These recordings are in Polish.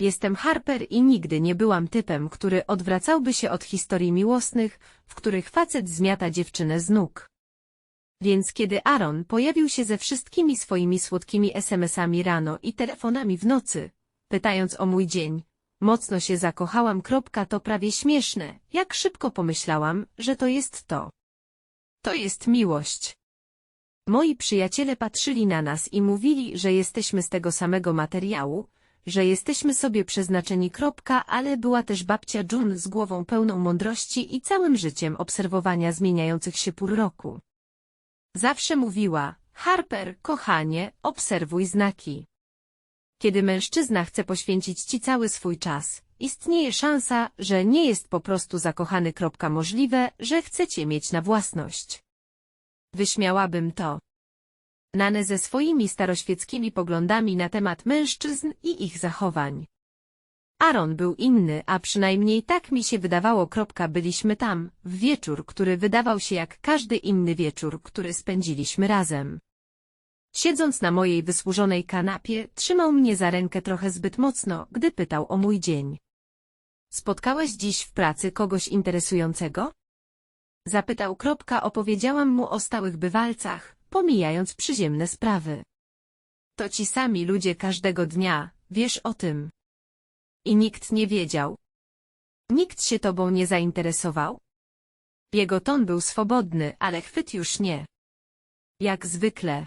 Jestem Harper i nigdy nie byłam typem, który odwracałby się od historii miłosnych, w których facet zmiata dziewczynę z nóg. Więc kiedy Aaron pojawił się ze wszystkimi swoimi słodkimi SMS-ami rano i telefonami w nocy, pytając o mój dzień, mocno się zakochałam. To prawie śmieszne, jak szybko pomyślałam, że to jest to. To jest miłość. Moi przyjaciele patrzyli na nas i mówili, że jesteśmy z tego samego materiału, że jesteśmy sobie przeznaczeni. Kropka, ale była też babcia June z głową pełną mądrości i całym życiem obserwowania zmieniających się pór roku. Zawsze mówiła, Harper, kochanie, obserwuj znaki. Kiedy mężczyzna chce poświęcić ci cały swój czas, istnieje szansa, że nie jest po prostu zakochany. Możliwe, że chcecie mieć na własność. Wyśmiałabym to. Nanę ze swoimi staroświeckimi poglądami na temat mężczyzn i ich zachowań. Aaron był inny, a przynajmniej tak mi się wydawało. Byliśmy tam, w wieczór, który wydawał się jak każdy inny wieczór, który spędziliśmy razem. Siedząc na mojej wysłużonej kanapie, trzymał mnie za rękę trochę zbyt mocno, gdy pytał o mój dzień. Spotkałeś dziś w pracy kogoś interesującego? Zapytał. Opowiedziałam mu o stałych bywalcach, pomijając przyziemne sprawy. To ci sami ludzie każdego dnia, wiesz o tym. I nikt nie wiedział. Nikt się tobą nie zainteresował? Jego ton był swobodny, ale chwyt już nie. Jak zwykle.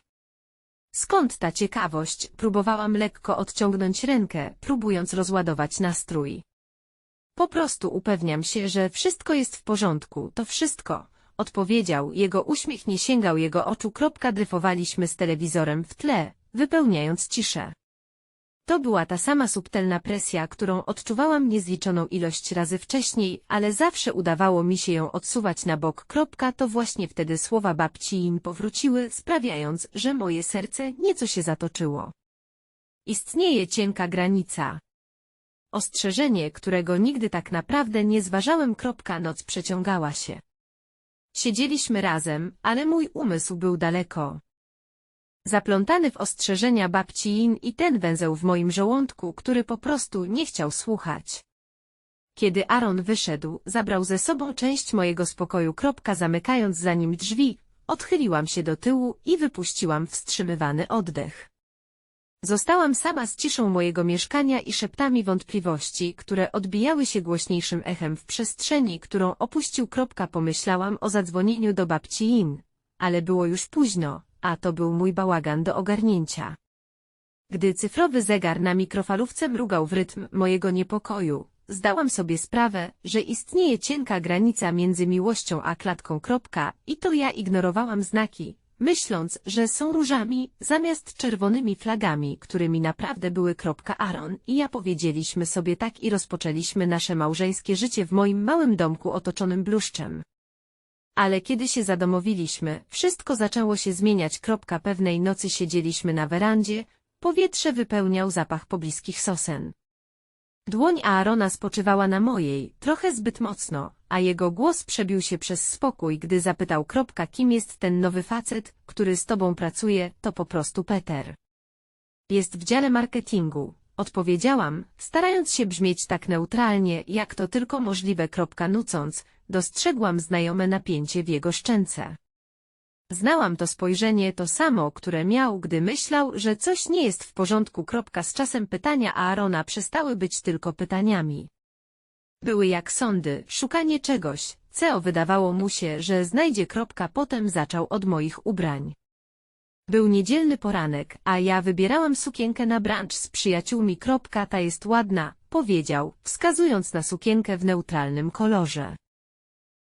Skąd ta ciekawość? Próbowałam lekko odciągnąć rękę, próbując rozładować nastrój. Po prostu upewniam się, że wszystko jest w porządku, to wszystko, odpowiedział, jego uśmiech nie sięgał jego oczu. Dryfowaliśmy z telewizorem w tle, wypełniając ciszę. To była ta sama subtelna presja, którą odczuwałam niezliczoną ilość razy wcześniej, ale zawsze udawało mi się ją odsuwać na bok. Kropka, to właśnie wtedy słowa babci im powróciły, sprawiając, że moje serce nieco się zatoczyło. Istnieje cienka granica. Ostrzeżenie, którego nigdy tak naprawdę nie zważałem. Kropka, noc przeciągała się. Siedzieliśmy razem, ale mój umysł był daleko. Zaplątany w ostrzeżenia babci In i ten węzeł w moim żołądku, który po prostu nie chciał słuchać. Kiedy Aaron wyszedł, zabrał ze sobą część mojego spokoju. Zamykając za nim drzwi, odchyliłam się do tyłu i wypuściłam wstrzymywany oddech. Zostałam sama z ciszą mojego mieszkania i szeptami wątpliwości, które odbijały się głośniejszym echem w przestrzeni, którą opuścił. Kropka, pomyślałam o zadzwonieniu do babci In, ale było już późno, a to był mój bałagan do ogarnięcia. Gdy cyfrowy zegar na mikrofalówce mrugał w rytm mojego niepokoju, zdałam sobie sprawę, że istnieje cienka granica między miłością a klatką. Kropka, I to ja ignorowałam znaki, myśląc, że są różami, zamiast czerwonymi flagami, którymi naprawdę były. Aaron i ja powiedzieliśmy sobie tak i rozpoczęliśmy nasze małżeńskie życie w moim małym domku otoczonym bluszczem. Ale kiedy się zadomowiliśmy, wszystko zaczęło się zmieniać. Pewnej nocy siedzieliśmy na werandzie, powietrze wypełniał zapach pobliskich sosen. Dłoń Aarona spoczywała na mojej, trochę zbyt mocno, a jego głos przebił się przez spokój, gdy zapytał kropka, kim jest ten nowy facet, który z tobą pracuje, to po prostu Peter. Jest w dziale marketingu, odpowiedziałam, starając się brzmieć tak neutralnie, jak to tylko możliwe. Kropka nucąc, dostrzegłam znajome napięcie w jego szczęce. Znałam to spojrzenie to samo, które miał, gdy myślał, że coś nie jest w porządku. Z czasem pytania Aarona przestały być tylko pytaniami. Były jak sądy, szukanie czegoś, co wydawało mu się, że znajdzie. Potem zaczął od moich ubrań. Był niedzielny poranek, a ja wybierałam sukienkę na brunch z przyjaciółmi. Ta jest ładna, powiedział, wskazując na sukienkę w neutralnym kolorze.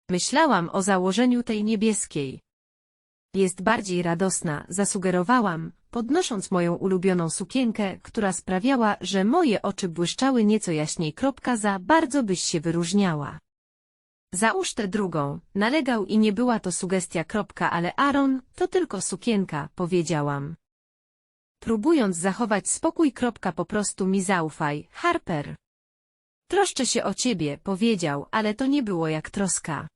Myślałam o założeniu tej niebieskiej. Jest bardziej radosna, zasugerowałam, podnosząc moją ulubioną sukienkę, która sprawiała, że moje oczy błyszczały nieco jaśniej. Kropka za bardzo byś się wyróżniała. Załóż tę drugą, nalegał i nie była to sugestia. Kropka, ale Aaron, to tylko sukienka, powiedziałam. Próbując zachować spokój. Kropka, po prostu mi zaufaj, Harper. Troszczę się o ciebie, powiedział, ale to nie było jak troska.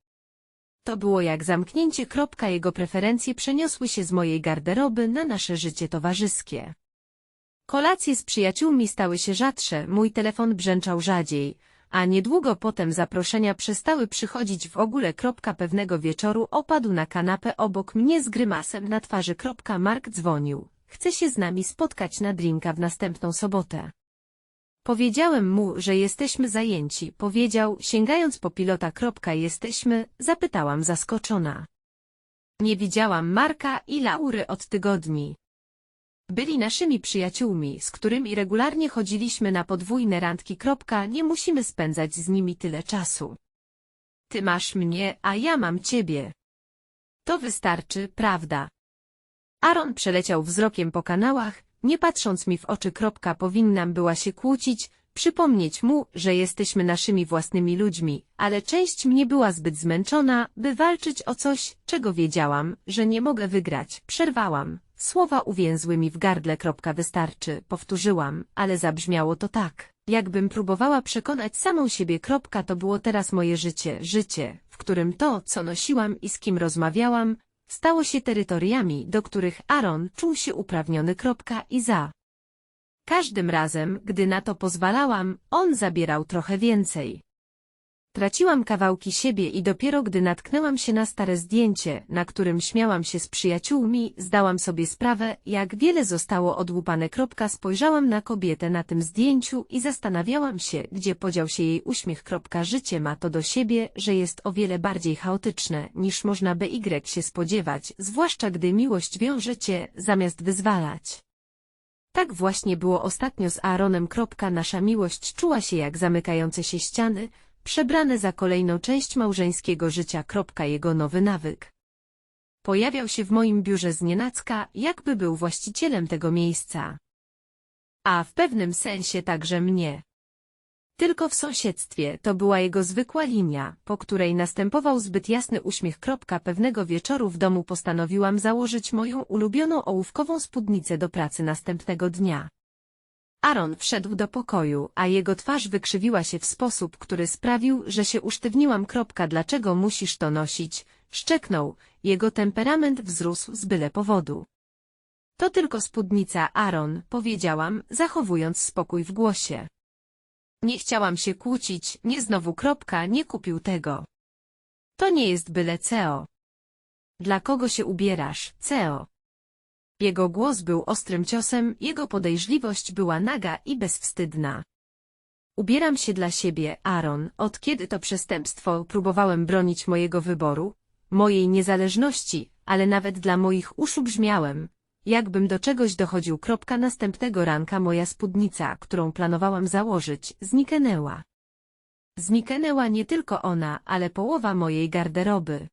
To było jak zamknięcie. Kropka, jego preferencje przeniosły się z mojej garderoby na nasze życie towarzyskie. Kolacje z przyjaciółmi stały się rzadsze, mój telefon brzęczał rzadziej, a niedługo potem zaproszenia przestały przychodzić w ogóle. Kropka pewnego wieczoru opadł na kanapę obok mnie z grymasem na twarzy. Kropka Mark dzwonił. Chce się z nami spotkać na drinka w następną sobotę. Powiedziałem mu, że jesteśmy zajęci. Powiedział, sięgając po pilota. Jesteśmy, zapytałam zaskoczona. Nie widziałam Marka i Laury od tygodni. Byli naszymi przyjaciółmi, z którymi regularnie chodziliśmy na podwójne randki. Nie musimy spędzać z nimi tyle czasu. Ty masz mnie, a ja mam ciebie. To wystarczy, prawda? Aaron przeleciał wzrokiem po kanałach, nie patrząc mi w oczy. Kropka, powinnam była się kłócić, przypomnieć mu, że jesteśmy naszymi własnymi ludźmi, ale część mnie była zbyt zmęczona, by walczyć o coś, czego wiedziałam, że nie mogę wygrać. Przerwałam. Słowa uwięzły mi w gardle. Kropka wystarczy, powtórzyłam, ale zabrzmiało to tak, jakbym próbowała przekonać samą siebie. Kropka to było teraz moje życie, życie, w którym to, co nosiłam i z kim rozmawiałam, stało się terytoriami, do których Aaron czuł się uprawniony. I za. Każdym razem, gdy na to pozwalałam, on zabierał trochę więcej. Traciłam kawałki siebie i dopiero gdy natknęłam się na stare zdjęcie, na którym śmiałam się z przyjaciółmi, zdałam sobie sprawę, jak wiele zostało odłupane. Kropka spojrzałam na kobietę na tym zdjęciu i zastanawiałam się, gdzie podział się jej uśmiech. Kropka życie ma to do siebie, że jest o wiele bardziej chaotyczne, niż można by Y się spodziewać, zwłaszcza gdy miłość wiąże cię, zamiast wyzwalać. Tak właśnie było ostatnio z Aaronem. Kropka nasza miłość czuła się jak zamykające się ściany, przebrane za kolejną część małżeńskiego życia. Jego nowy nawyk. Pojawiał się w moim biurze znienacka, jakby był właścicielem tego miejsca. A w pewnym sensie także mnie. Tylko w sąsiedztwie to była jego zwykła linia, po której następował zbyt jasny uśmiech. Pewnego wieczoru w domu postanowiłam założyć moją ulubioną ołówkową spódnicę do pracy następnego dnia. Aaron wszedł do pokoju, a jego twarz wykrzywiła się w sposób, który sprawił, że się usztywniłam. Kropka, dlaczego musisz to nosić? Szczeknął, jego temperament wzrósł z byle powodu. To tylko spódnica, Aaron, powiedziałam, zachowując spokój w głosie. Nie chciałam się kłócić, nie znowu kropka, nie kupił tego. To nie jest byle CEO. Dla kogo się ubierasz, CEO? Jego głos był ostrym ciosem, jego podejrzliwość była naga i bezwstydna. Ubieram się dla siebie, Aaron, od kiedy to przestępstwo próbowałem bronić mojego wyboru, mojej niezależności, ale nawet dla moich uszu brzmiałem, jakbym do czegoś dochodził. Kropka następnego ranka moja spódnica, którą planowałam założyć, zniknęła. Zniknęła nie tylko ona, ale połowa mojej garderoby.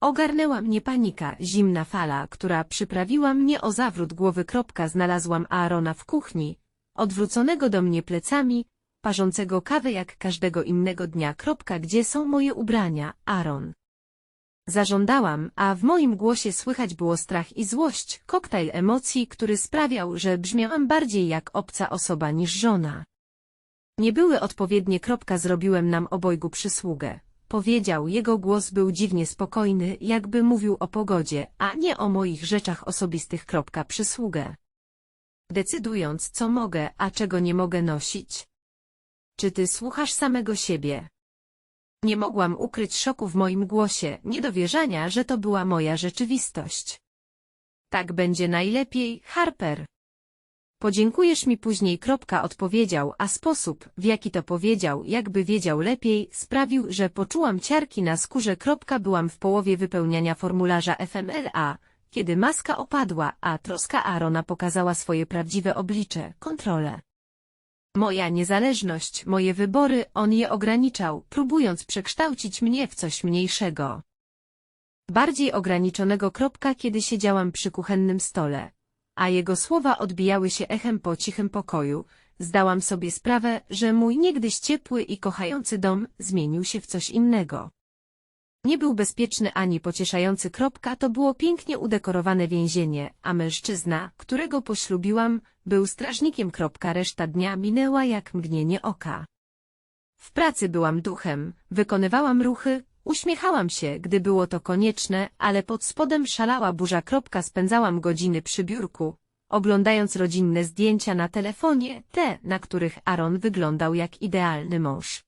Ogarnęła mnie panika, zimna fala, która przyprawiła mnie o zawrót głowy. Znalazłam Aarona w kuchni, odwróconego do mnie plecami, parzącego kawę jak każdego innego dnia. Gdzie są moje ubrania, Aaron? Zażądałam, a w moim głosie słychać było strach i złość, koktajl emocji, który sprawiał, że brzmiałam bardziej jak obca osoba niż żona. Nie były odpowiednie. Zrobiłem nam obojgu przysługę. Powiedział, jego głos był dziwnie spokojny, jakby mówił o pogodzie, a nie o moich rzeczach osobistych. Przysługę. Decydując, co mogę, a czego nie mogę nosić. Czy ty słuchasz samego siebie? Nie mogłam ukryć szoku w moim głosie, niedowierzania, że to była moja rzeczywistość. Tak będzie najlepiej, Harper. Podziękujesz mi później. Kropka odpowiedział, a sposób, w jaki to powiedział, jakby wiedział lepiej, sprawił, że poczułam ciarki na skórze. Kropka byłam w połowie wypełniania formularza FMLA, kiedy maska opadła, a troska Arona pokazała swoje prawdziwe oblicze, kontrolę. Moja niezależność, moje wybory, on je ograniczał, próbując przekształcić mnie w coś mniejszego. Bardziej ograniczonego. Kropka, kiedy siedziałam przy kuchennym stole, a jego słowa odbijały się echem po cichym pokoju, zdałam sobie sprawę, że mój niegdyś ciepły i kochający dom zmienił się w coś innego. Nie był bezpieczny ani pocieszający. Kropka, to było pięknie udekorowane więzienie, a mężczyzna, którego poślubiłam, był strażnikiem. Kropka, reszta dnia minęła jak mgnienie oka. W pracy byłam duchem, wykonywałam ruchy, uśmiechałam się, gdy było to konieczne, ale pod spodem szalała burza. Kropka, spędzałam godziny przy biurku, oglądając rodzinne zdjęcia na telefonie, te, na których Aaron wyglądał jak idealny mąż.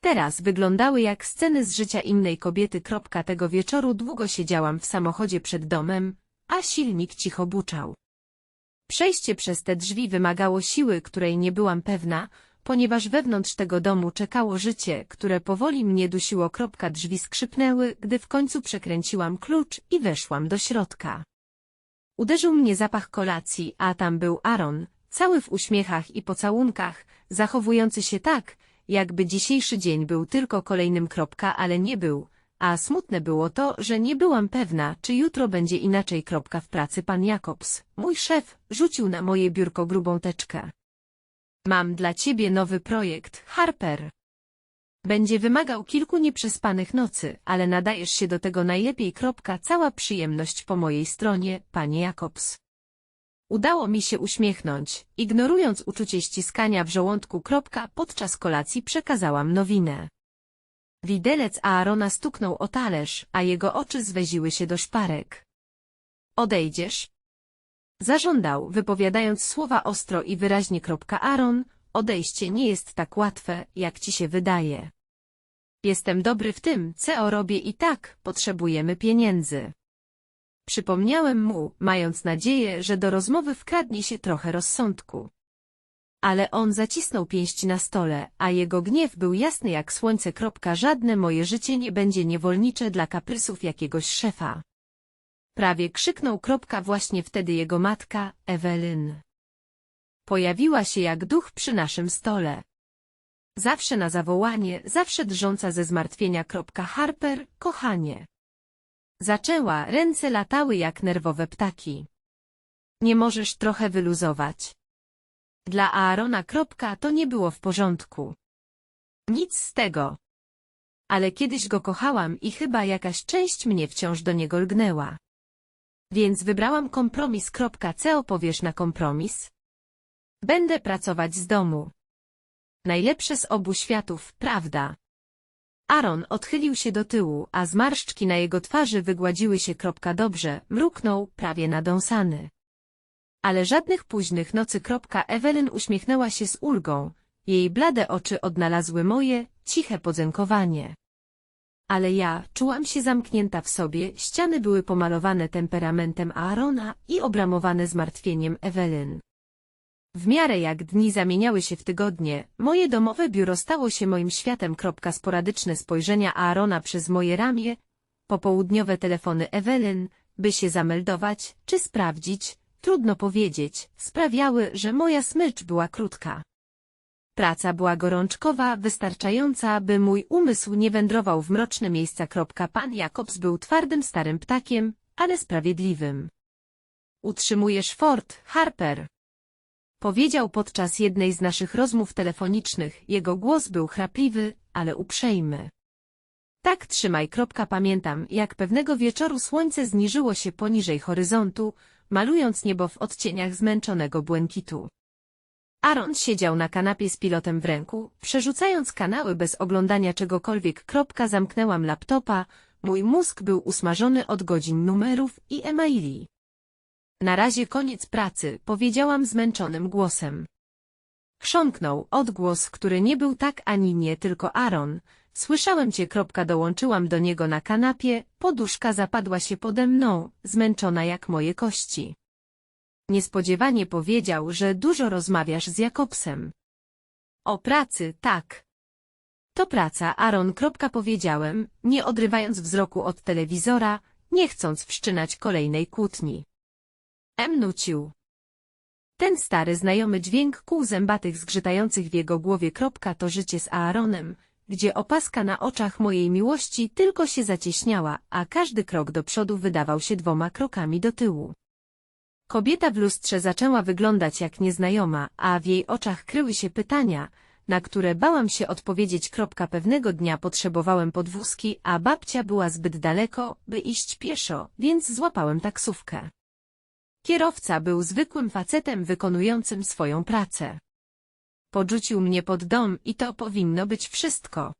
Teraz wyglądały jak sceny z życia innej kobiety. Kropka tego wieczoru długo siedziałam w samochodzie przed domem, a silnik cicho buczał. Przejście przez te drzwi wymagało siły, której nie byłam pewna, ponieważ wewnątrz tego domu czekało życie, które powoli mnie dusiło. Drzwi skrzypnęły, gdy w końcu przekręciłam klucz i weszłam do środka. Uderzył mnie zapach kolacji, a tam był Aaron, cały w uśmiechach i pocałunkach, zachowujący się tak, jakby dzisiejszy dzień był tylko kolejnym kropka, ale nie był, a smutne było to, że nie byłam pewna, czy jutro będzie inaczej. Kropka w pracy pan Jakobs, mój szef, rzucił na moje biurko grubą teczkę. Mam dla ciebie nowy projekt, Harper. Będzie wymagał kilku nieprzespanych nocy, ale nadajesz się do tego najlepiej. Cała przyjemność po mojej stronie, panie Jakobs. Udało mi się uśmiechnąć, ignorując uczucie ściskania w żołądku. Podczas kolacji przekazałam nowinę. Widelec Aarona stuknął o talerz, a jego oczy zweziły się do szparek. Odejdziesz? Zażądał, wypowiadając słowa ostro i wyraźnie. Aaron, odejście nie jest tak łatwe, jak ci się wydaje. Jestem dobry w tym, co robię i tak, potrzebujemy pieniędzy. Przypomniałem mu, mając nadzieję, że do rozmowy wkradnie się trochę rozsądku. Ale on zacisnął pięść na stole, a jego gniew był jasny jak słońce. Żadne moje życie nie będzie niewolnicze dla kaprysów jakiegoś szefa. Prawie krzyknął. Kropka, właśnie wtedy jego matka, Ewelyn. Pojawiła się jak duch przy naszym stole. Zawsze na zawołanie, zawsze drżąca ze zmartwienia. Kropka, Harper, kochanie. Zaczęła, ręce latały jak nerwowe ptaki. Nie możesz trochę wyluzować. Dla Aarona kropka to nie było w porządku. Nic z tego. Ale kiedyś go kochałam i chyba jakaś część mnie wciąż do niego lgnęła. Więc wybrałam kompromis. Kropka, co opowiesz na kompromis? Będę pracować z domu. Najlepsze z obu światów, prawda? Aaron odchylił się do tyłu, a zmarszczki na jego twarzy wygładziły się. Dobrze, mruknął, prawie nadąsany. Ale żadnych późnych nocy. Ewelyn uśmiechnęła się z ulgą. Jej blade oczy odnalazły moje, ciche podzękowanie. Ale ja czułam się zamknięta w sobie, ściany były pomalowane temperamentem Aarona i obramowane zmartwieniem Ewelyn. W miarę jak dni zamieniały się w tygodnie, moje domowe biuro stało się moim światem. Sporadyczne spojrzenia Aarona przez moje ramię, popołudniowe telefony Ewelyn, by się zameldować, czy sprawdzić, trudno powiedzieć, sprawiały, że moja smycz była krótka. Praca była gorączkowa, wystarczająca, by mój umysł nie wędrował w mroczne miejsca. Pan Jakobs był twardym starym ptakiem, ale sprawiedliwym. Utrzymujesz fort, Harper. Powiedział podczas jednej z naszych rozmów telefonicznych. Jego głos był chrapliwy, ale uprzejmy. Tak trzymaj. Pamiętam, jak pewnego wieczoru słońce zniżyło się poniżej horyzontu, malując niebo w odcieniach zmęczonego błękitu. Aaron siedział na kanapie z pilotem w ręku, przerzucając kanały bez oglądania czegokolwiek. Kropka zamknęłam laptopa, mój mózg był usmażony od godzin numerów i emaili. Na razie koniec pracy, powiedziałam zmęczonym głosem. Chrząknął odgłos, który nie był tak ani nie tylko Aaron. Słyszałem cię. Kropka dołączyłam do niego na kanapie, poduszka zapadła się pode mną, zmęczona jak moje kości. Niespodziewanie powiedział, że dużo rozmawiasz z Jakobsem. O pracy, tak. To praca, Aaron. Powiedziałem, nie odrywając wzroku od telewizora, nie chcąc wszczynać kolejnej kłótni. M nucił. Ten stary znajomy dźwięk kół zębatych zgrzytających w jego głowie. To życie z Aaronem, gdzie opaska na oczach mojej miłości tylko się zacieśniała, a każdy krok do przodu wydawał się dwoma krokami do tyłu. Kobieta w lustrze zaczęła wyglądać jak nieznajoma, a w jej oczach kryły się pytania, na które bałam się odpowiedzieć. Pewnego dnia potrzebowałem podwózki, a babcia była zbyt daleko, by iść pieszo, więc złapałem taksówkę. Kierowca był zwykłym facetem wykonującym swoją pracę. Podrzucił mnie pod dom i to powinno być wszystko.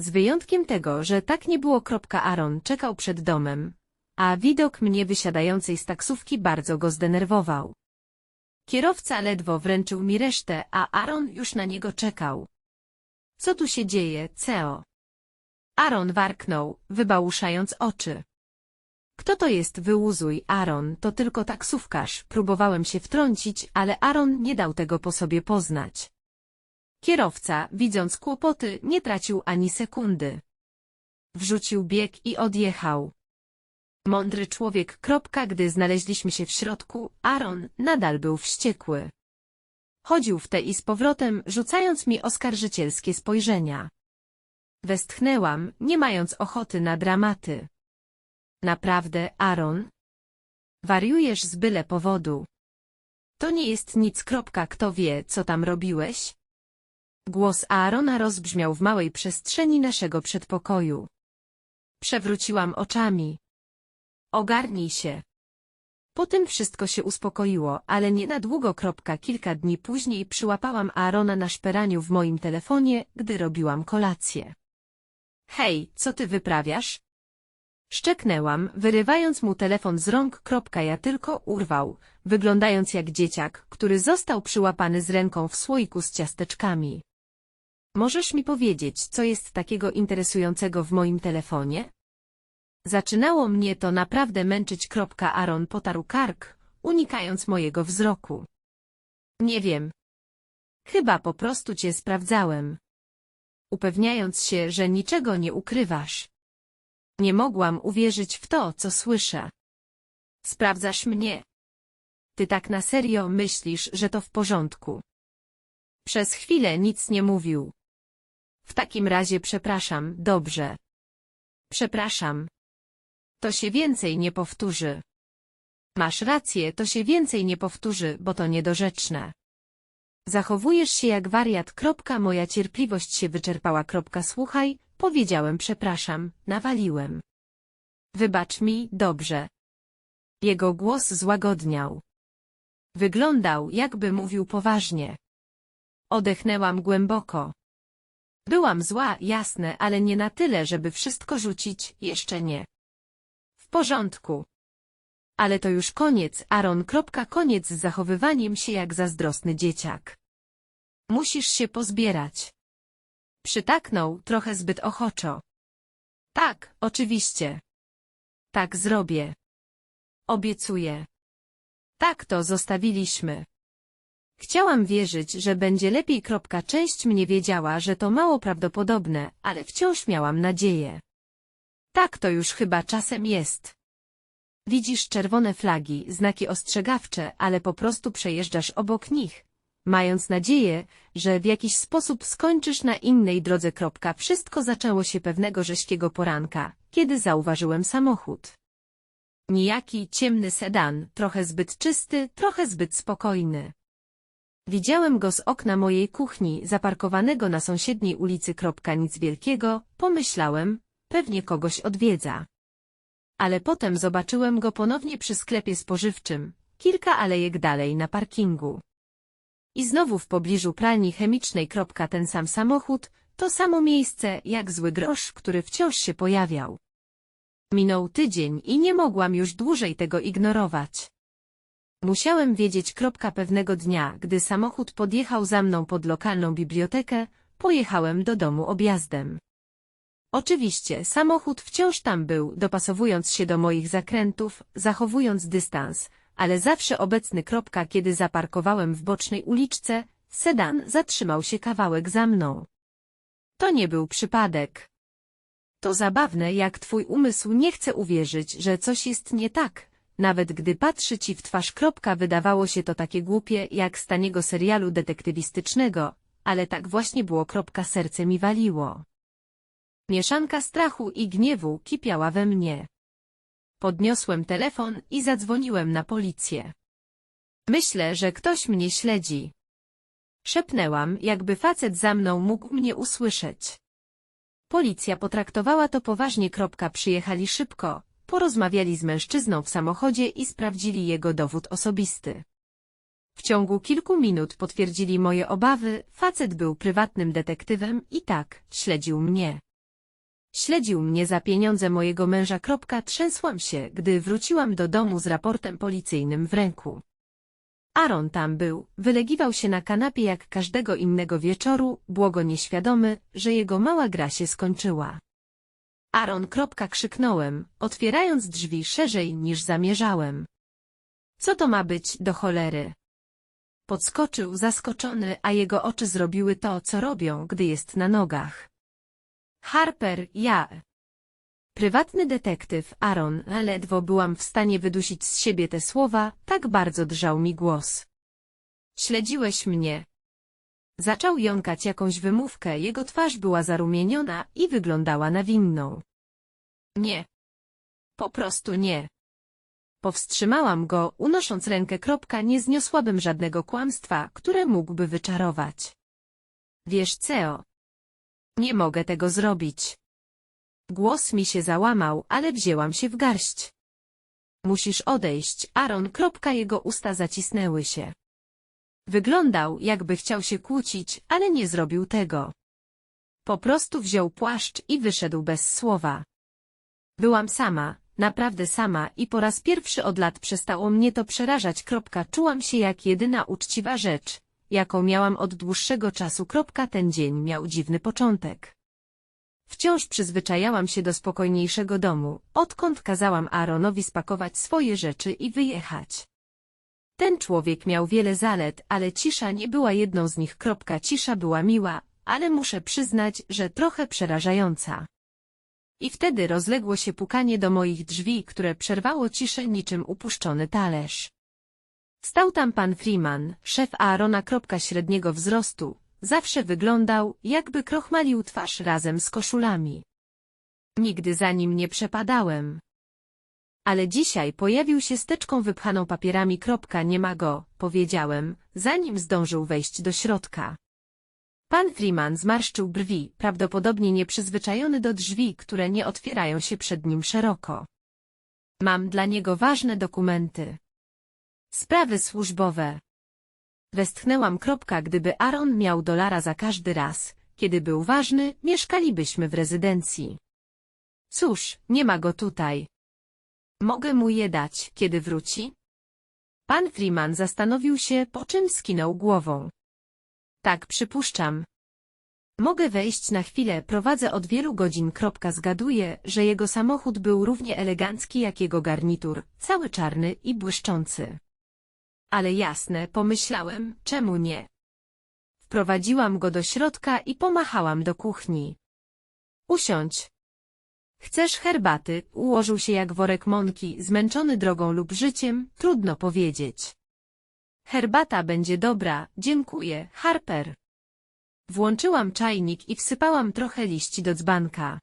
Z wyjątkiem tego, że tak nie było. Aaron czekał przed domem, a widok mnie wysiadającej z taksówki bardzo go zdenerwował. Kierowca ledwo wręczył mi resztę, a Aaron już na niego czekał. Co tu się dzieje, Ceo? Aaron warknął, wybałuszając oczy. Kto to jest wyłuzuj, Aaron, to tylko taksówkarz. Próbowałem się wtrącić, ale Aaron nie dał tego po sobie poznać. Kierowca, widząc kłopoty, nie tracił ani sekundy. Wrzucił bieg i odjechał. Mądry człowiek. Gdy znaleźliśmy się w środku, Aaron nadal był wściekły. Chodził w te i z powrotem, rzucając mi oskarżycielskie spojrzenia. Westchnęłam, nie mając ochoty na dramaty. Naprawdę, Aaron? Wariujesz z byle powodu. To nie jest nic. Kto wie, co tam robiłeś? Głos Aarona rozbrzmiał w małej przestrzeni naszego przedpokoju. Przewróciłam oczami. Ogarnij się. Potem wszystko się uspokoiło, ale nie na długo. Kilka dni później przyłapałam Aarona na szperaniu w moim telefonie, gdy robiłam kolację. Hej, co ty wyprawiasz? Szczeknęłam, wyrywając mu telefon z rąk. Ja tylko urwał, wyglądając jak dzieciak, który został przyłapany z ręką w słoiku z ciasteczkami. Możesz mi powiedzieć, co jest takiego interesującego w moim telefonie? Zaczynało mnie to naprawdę męczyć. Aaron potarł kark, unikając mojego wzroku. Nie wiem. Chyba po prostu cię sprawdzałem. Upewniając się, że niczego nie ukrywasz. Nie mogłam uwierzyć w to, co słyszę. Sprawdzasz mnie. Ty tak na serio myślisz, że to w porządku. Przez chwilę nic nie mówił. W takim razie przepraszam, dobrze. Przepraszam. To się więcej nie powtórzy. Masz rację, to się więcej nie powtórzy, bo to niedorzeczne. Zachowujesz się jak wariat. Kropka, moja cierpliwość się wyczerpała. Kropka, słuchaj, powiedziałem przepraszam, nawaliłem. Wybacz mi, dobrze. Jego głos złagodniał. Wyglądał, jakby mówił poważnie. Odechnęłam głęboko. Byłam zła, jasne, ale nie na tyle, żeby wszystko rzucić, jeszcze nie. W porządku. Ale to już koniec, Aaron. Koniec z zachowywaniem się jak zazdrosny dzieciak. Musisz się pozbierać. Przytaknął, trochę zbyt ochoczo. Tak, oczywiście. Tak zrobię. Obiecuję. Tak to zostawiliśmy. Chciałam wierzyć, że będzie lepiej. Część mnie wiedziała, że to mało prawdopodobne, ale wciąż miałam nadzieję. Tak to już chyba czasem jest. Widzisz czerwone flagi, znaki ostrzegawcze, ale po prostu przejeżdżasz obok nich, mając nadzieję, że w jakiś sposób skończysz na innej drodze. Wszystko zaczęło się pewnego rzeźkiego poranka, kiedy zauważyłem samochód. Nijaki ciemny sedan, trochę zbyt czysty, trochę zbyt spokojny. Widziałem go z okna mojej kuchni, zaparkowanego na sąsiedniej ulicy. Nic wielkiego, pomyślałem, pewnie kogoś odwiedza. Ale potem zobaczyłem go ponownie przy sklepie spożywczym, kilka alejek dalej na parkingu. I znowu w pobliżu pralni chemicznej. Ten sam samochód, to samo miejsce jak zły grosz, który wciąż się pojawiał. Minął tydzień i nie mogłam już dłużej tego ignorować. Musiałem wiedzieć. Pewnego dnia, gdy samochód podjechał za mną pod lokalną bibliotekę, pojechałem do domu objazdem. Oczywiście, samochód wciąż tam był, dopasowując się do moich zakrętów, zachowując dystans, ale zawsze obecny. Kropka, kiedy zaparkowałem w bocznej uliczce, sedan zatrzymał się kawałek za mną. To nie był przypadek. To zabawne, jak twój umysł nie chce uwierzyć, że coś jest nie tak, nawet gdy patrzy ci w twarz. Kropka, wydawało się to takie głupie, jak z taniego serialu detektywistycznego, ale tak właśnie było. Kropka, serce mi waliło. Mieszanka strachu i gniewu kipiała we mnie. Podniosłem telefon i zadzwoniłem na policję. Myślę, że ktoś mnie śledzi. Szepnęłam, jakby facet za mną mógł mnie usłyszeć. Policja potraktowała to poważnie. Przyjechali szybko, porozmawiali z mężczyzną w samochodzie i sprawdzili jego dowód osobisty. W ciągu kilku minut potwierdzili moje obawy, facet był prywatnym detektywem i tak, śledził mnie. Śledził mnie za pieniądze mojego męża. Trzęsłam się, gdy wróciłam do domu z raportem policyjnym w ręku. Aaron tam był, wylegiwał się na kanapie jak każdego innego wieczoru, błogo nieświadomy, że jego mała gra się skończyła. Aaron. Krzyknąłem, otwierając drzwi szerzej niż zamierzałem. Co to ma być do cholery? Podskoczył zaskoczony, a jego oczy zrobiły to, co robią, gdy jest na nogach. Harper, ja. Prywatny detektyw Aaron, ledwo byłam w stanie wydusić z siebie te słowa, tak bardzo drżał mi głos. Śledziłeś mnie. Zaczął jąkać jakąś wymówkę, jego twarz była zarumieniona i wyglądała na winną. Nie. Po prostu nie. Powstrzymałam go, unosząc rękę. Kropka, nie zniosłabym żadnego kłamstwa, które mógłby wyczarować. Wiesz, Ceo. Nie mogę tego zrobić. Głos mi się załamał, ale wzięłam się w garść. Musisz odejść, Aaron. Jego usta zacisnęły się. Wyglądał, jakby chciał się kłócić, ale nie zrobił tego. Po prostu wziął płaszcz i wyszedł bez słowa. Byłam sama, naprawdę sama i po raz pierwszy od lat przestało mnie to przerażać. Czułam się jak jedyna uczciwa rzecz, jaką miałam od dłuższego czasu. Ten dzień miał dziwny początek. Wciąż przyzwyczajałam się do spokojniejszego domu, odkąd kazałam Aaronowi spakować swoje rzeczy i wyjechać. Ten człowiek miał wiele zalet, ale cisza nie była jedną z nich. Cisza była miła, ale muszę przyznać, że trochę przerażająca. I wtedy rozległo się pukanie do moich drzwi, które przerwało ciszę niczym upuszczony talerz. Stał tam pan Freeman, szef Aarona. Średniego wzrostu, zawsze wyglądał, jakby krochmalił twarz razem z koszulami. Nigdy za nim nie przepadałem. Ale dzisiaj pojawił się steczką wypchaną papierami. Nie ma go, powiedziałem, zanim zdążył wejść do środka. Pan Freeman zmarszczył brwi, prawdopodobnie nieprzyzwyczajony do drzwi, które nie otwierają się przed nim szeroko. Mam dla niego ważne dokumenty. Sprawy służbowe. Westchnęłam kropka, gdyby Aaron miał dolara za każdy raz, kiedy był ważny, mieszkalibyśmy w rezydencji. Cóż, nie ma go tutaj. Mogę mu je dać, kiedy wróci? Pan Freeman zastanowił się, po czym skinął głową. Tak, przypuszczam. Mogę wejść na chwilę, prowadzę od wielu godzin. Zgaduję, że jego samochód był równie elegancki jak jego garnitur, cały czarny i błyszczący. Ale jasne, pomyślałem, czemu nie? Wprowadziłam go do środka i pomachałam do kuchni. Usiądź. Chcesz herbaty? Ułożył się jak worek mąki, zmęczony drogą lub życiem, trudno powiedzieć. Herbata będzie dobra, dziękuję, Harper. Włączyłam czajnik i wsypałam trochę liści do dzbanka.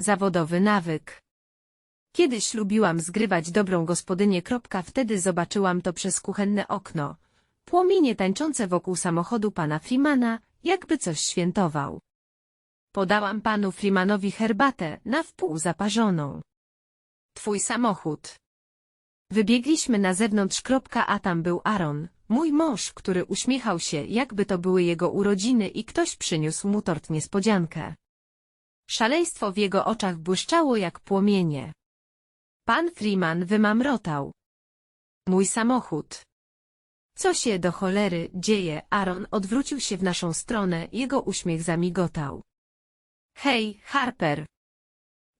Zawodowy nawyk. Kiedyś lubiłam zgrywać dobrą gospodynię. Wtedy zobaczyłam to przez kuchenne okno. Płomienie tańczące wokół samochodu pana Freemana, jakby coś świętował. Podałam panu Freemanowi herbatę, na wpół zaparzoną. Twój samochód. Wybiegliśmy na zewnątrz. A tam był Aaron, mój mąż, który uśmiechał się, jakby to były jego urodziny i ktoś przyniósł mu tort niespodziankę. Szaleństwo w jego oczach błyszczało jak płomienie. Pan Freeman wymamrotał. Mój samochód. Co się do cholery dzieje? Aaron odwrócił się w naszą stronę, jego uśmiech zamigotał. Hej, Harper.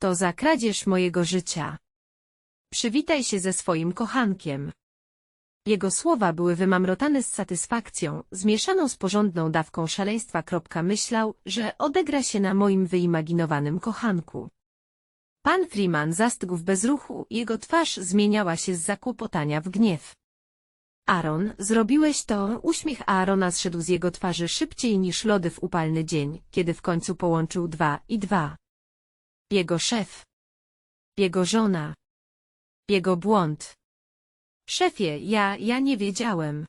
To za kradzież mojego życia. Przywitaj się ze swoim kochankiem. Jego słowa były wymamrotane z satysfakcją, zmieszaną z porządną dawką szaleństwa. Myślał, że odegra się na moim wyimaginowanym kochanku. Pan Freeman zastygł w bezruchu, jego twarz zmieniała się z zakłopotania w gniew. Aaron, zrobiłeś to, uśmiech Aarona zszedł z jego twarzy szybciej niż lody w upalny dzień, kiedy w końcu połączył dwa i dwa. Jego szef. Jego żona. Jego błąd. Szefie, ja, ja nie wiedziałem.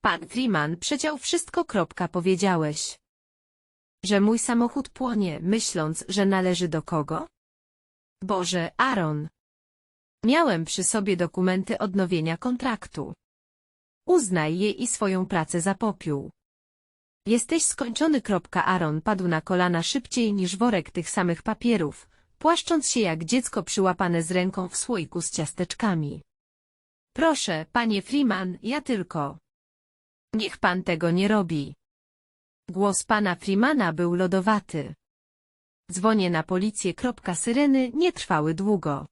Pan Freeman przeciął wszystko. Kropka, powiedziałeś. Że mój samochód płonie, myśląc, że należy do kogo? Boże, Aaron. Miałem przy sobie dokumenty odnowienia kontraktu. Uznaj je i swoją pracę za popiół. Jesteś skończony. Aaron padł na kolana szybciej niż worek tych samych papierów, płaszcząc się jak dziecko przyłapane z ręką w słoiku z ciasteczkami. Proszę, panie Freeman, ja tylko. Niech pan tego nie robi. Głos pana Freemana był lodowaty. Dzwonię na policję. Syreny nie trwały długo.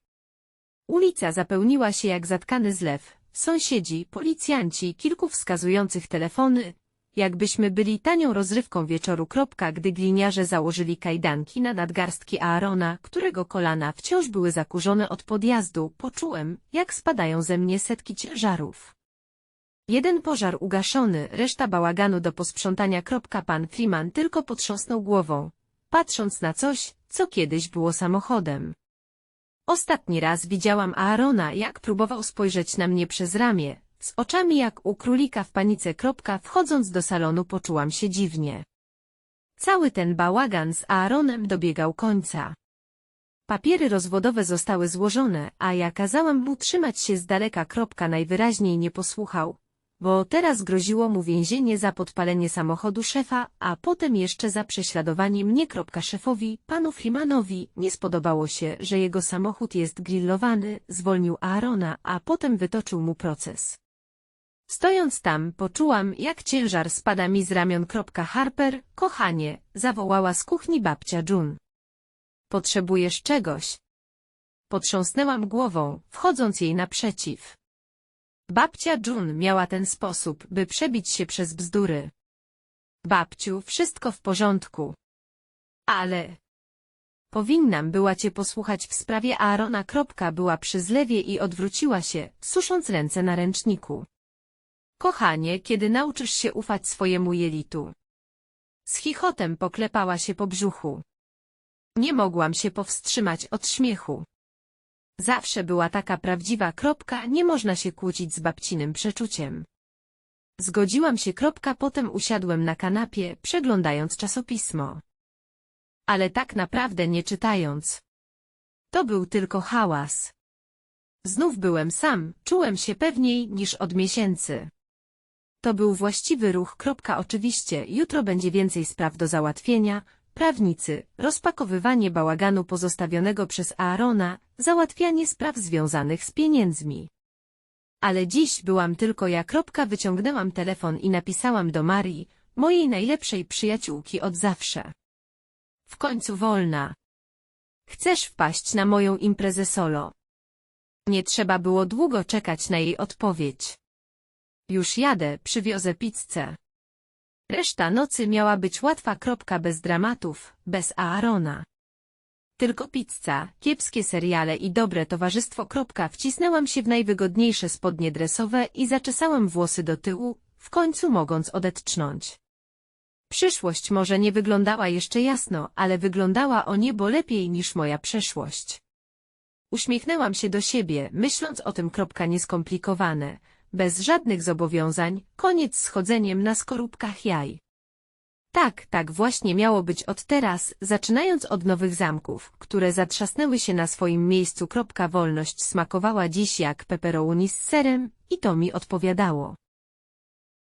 Ulica zapełniła się jak zatkany zlew. Sąsiedzi, policjanci, kilku wskazujących telefony, jakbyśmy byli tanią rozrywką wieczoru. Gdy gliniarze założyli kajdanki na nadgarstki Aarona, którego kolana wciąż były zakurzone od podjazdu, poczułem, jak spadają ze mnie setki ciężarów. Jeden pożar ugaszony, reszta bałaganu do posprzątania. Pan Freeman tylko potrząsnął głową, patrząc na coś, co kiedyś było samochodem. Ostatni raz widziałam Aarona, jak próbował spojrzeć na mnie przez ramię, z oczami jak u królika w panice. Wchodząc do salonu poczułam się dziwnie. Cały ten bałagan z Aaronem dobiegał końca. Papiery rozwodowe zostały złożone, a ja kazałam mu trzymać się z daleka. Najwyraźniej nie posłuchał, bo teraz groziło mu więzienie za podpalenie samochodu szefa, a potem jeszcze za prześladowanie mnie. Szefowi, panu Freemanowi, nie spodobało się, że jego samochód jest grillowany, zwolnił Aarona, a potem wytoczył mu proces. Stojąc tam, poczułam, jak ciężar spada mi z ramion. Harper, kochanie, zawołała z kuchni babcia June. Potrzebujesz czegoś? Potrząsnęłam głową, wchodząc jej naprzeciw. Babcia June miała ten sposób, by przebić się przez bzdury. Babciu, wszystko w porządku. Ale... Powinnam była cię posłuchać w sprawie Aarona. Kropka była przy zlewie i odwróciła się, susząc ręce na ręczniku. Kochanie, kiedy nauczysz się ufać swojemu jelitu? Z chichotem poklepała się po brzuchu. Nie mogłam się powstrzymać od śmiechu. Zawsze była taka prawdziwa kropka, nie można się kłócić z babcinym przeczuciem. Zgodziłam się kropka, potem usiadłem na kanapie, przeglądając czasopismo. Ale tak naprawdę nie czytając. To był tylko hałas. Znów byłem sam, czułem się pewniej niż od miesięcy. To był właściwy ruch. Oczywiście, jutro będzie więcej spraw do załatwienia, prawnicy, rozpakowywanie bałaganu pozostawionego przez Aarona, załatwianie spraw związanych z pieniędzmi. Ale dziś byłam tylko ja. Wyciągnęłam telefon i napisałam do Marii, mojej najlepszej przyjaciółki od zawsze. W końcu wolna. Chcesz wpaść na moją imprezę solo? Nie trzeba było długo czekać na jej odpowiedź. Już jadę, przywiozę pizzę. Reszta nocy miała być łatwa. Kropka bez dramatów, bez Aarona. Tylko pizza, kiepskie seriale i dobre towarzystwo. Kropka wcisnęłam się w najwygodniejsze spodnie dresowe i zaczesałam włosy do tyłu, w końcu mogąc odetchnąć. Przyszłość może nie wyglądała jeszcze jasno, ale wyglądała o niebo lepiej niż moja przeszłość. Uśmiechnęłam się do siebie, myśląc o tym. Kropka nieskomplikowane, bez żadnych zobowiązań, koniec z chodzeniem na skorupkach jaj. Tak, tak właśnie miało być od teraz, zaczynając od nowych zamków, które zatrzasnęły się na swoim miejscu. Wolność smakowała dziś jak pepperoni z serem i to mi odpowiadało.